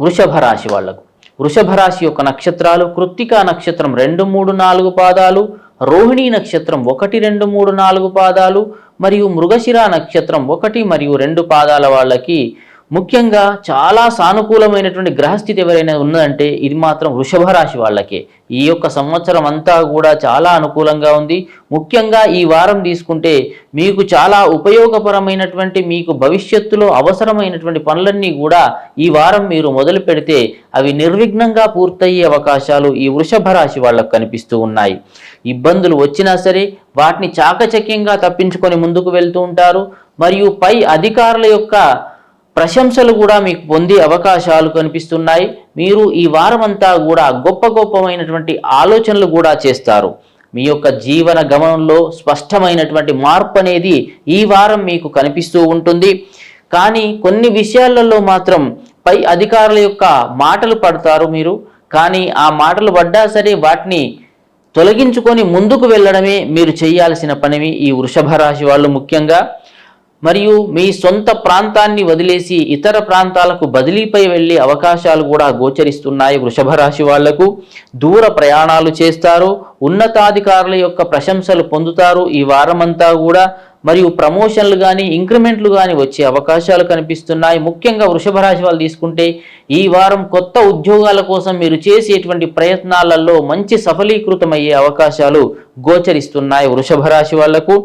వృషభ రాశి వాళ్ళకు. వృషభ రాశి యొక్క నక్షత్రాలు కృత్తికా నక్షత్రం రెండు మూడు నాలుగు పాదాలు రోహిణీ నక్షత్రం ఒకటి రెండు మూడు నాలుగు పాదాలు మరియు మృగశిర నక్షత్రం ఒకటి మరియు రెండు పాదాల వాళ్ళకి ముఖ్యంగా చాలా సానుకూలమైనటువంటి గ్రహస్థితి ఎవరైనా ఉన్నదంటే ఇది మాత్రం వృషభ రాశి వాళ్ళకే. ఈ యొక్క సంవత్సరం అంతా కూడా చాలా అనుకూలంగా ఉంది. ముఖ్యంగా ఈ వారం తీసుకుంటే మీకు చాలా ఉపయోగపరమైనటువంటి మీకు భవిష్యత్తులో అవసరమైనటువంటి పనులన్నీ కూడా ఈ వారం మీరు మొదలు పెడితే అవి నిర్విఘ్నంగా పూర్తయ్యే అవకాశాలు ఈ వృషభ రాశి వాళ్ళకు కనిపిస్తూ ఉన్నాయి. ఇబ్బందులు వచ్చినా సరే వాటిని చాకచక్యంగా తప్పించుకొని ముందుకు వెళ్తూ ఉంటారు. మరియు పై అధికారుల యొక్క ప్రశంసలు కూడా మీకు పొందే అవకాశాలు కనిపిస్తున్నాయి. మీరు ఈ వారమంతా కూడా గొప్ప గొప్పమైనటువంటి ఆలోచనలు కూడా చేస్తారు. మీ యొక్క జీవన గమనంలో స్పష్టమైనటువంటి మార్పు అనేది ఈ వారం మీకు కనిపిస్తూ ఉంటుంది. కానీ కొన్ని విషయాలలో మాత్రం పై అధికారుల యొక్క మాటలు పడతారు మీరు. కానీ ఆ మాటలు పడ్డా సరే వాటిని తొలగించుకొని ముందుకు వెళ్ళడమే మీరు చేయాల్సిన పనివి ఈ వృషభ రాశి వాళ్ళు ముఖ్యంగా. మరియు మీ సొంత ప్రాంతాన్ని వదిలేసి ఇతర ప్రాంతాలకు బదిలీపై వెళ్ళే అవకాశాలు కూడా గోచరిస్తున్నాయి వృషభ రాశి వాళ్ళకు. దూర ప్రయాణాలు చేస్తారు. ఉన్నతాధికారుల యొక్క ప్రశంసలు పొందుతారు. ఈ వారమంతా కూడా మరియు ప్రమోషన్లు కానీ ఇంక్రిమెంట్లు కానీ వచ్చే అవకాశాలు కనిపిస్తున్నాయి. ముఖ్యంగా వృషభ రాశి వాళ్ళు తీసుకుంటే ఈ వారం కొత్త ఉద్యోగాల కోసం మీరు చేసేటువంటి ప్రయత్నాలలో మంచి సఫలీకృతమయ్యే అవకాశాలు గోచరిస్తున్నాయి వృషభ రాశి వాళ్ళకు.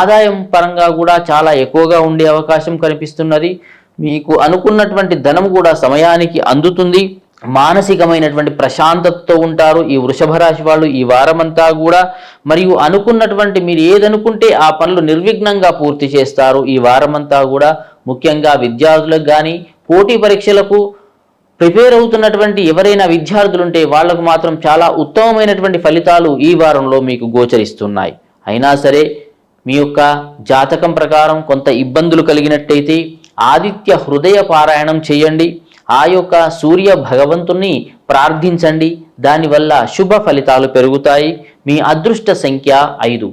ఆదాయం పరంగా కూడా చాలా ఎక్కువగా ఉండే అవకాశం కనిపిస్తున్నది. మీకు అనుకున్నటువంటి ధనం కూడా సమయానికి అందుతుంది. మానసికమైనటువంటి ప్రశాంతతతో ఉంటారు ఈ వృషభ రాశి వాళ్ళు ఈ వారమంతా కూడా. మరియు అనుకున్నటువంటి మీరు ఏదనుకుంటే ఆ పనులు నిర్విఘ్నంగా పూర్తి చేస్తారు. ఈ వారమంతా కూడా ముఖ్యంగా విద్యార్థులకు కానీ పోటీ పరీక్షలకు ప్రిపేర్ అవుతున్నటువంటి ఎవరైనా విద్యార్థులుంటే వాళ్ళకు మాత్రం చాలా ఉత్తమమైనటువంటి ఫలితాలు ఈ వారంలో మీకు గోచరిస్తున్నాయి. అయినా సరే మీ యొక్క జాతకం ప్రకారం కొంత ఇబ్బందులు కలిగినట్టయితే ఆదిత్య హృదయ పారాయణం చేయండి. ఆ యొక్క సూర్య భగవంతుణ్ణి ప్రార్థించండి. దానివల్ల శుభ ఫలితాలు పెరుగుతాయి. మీ అదృష్ట సంఖ్య ఐదు.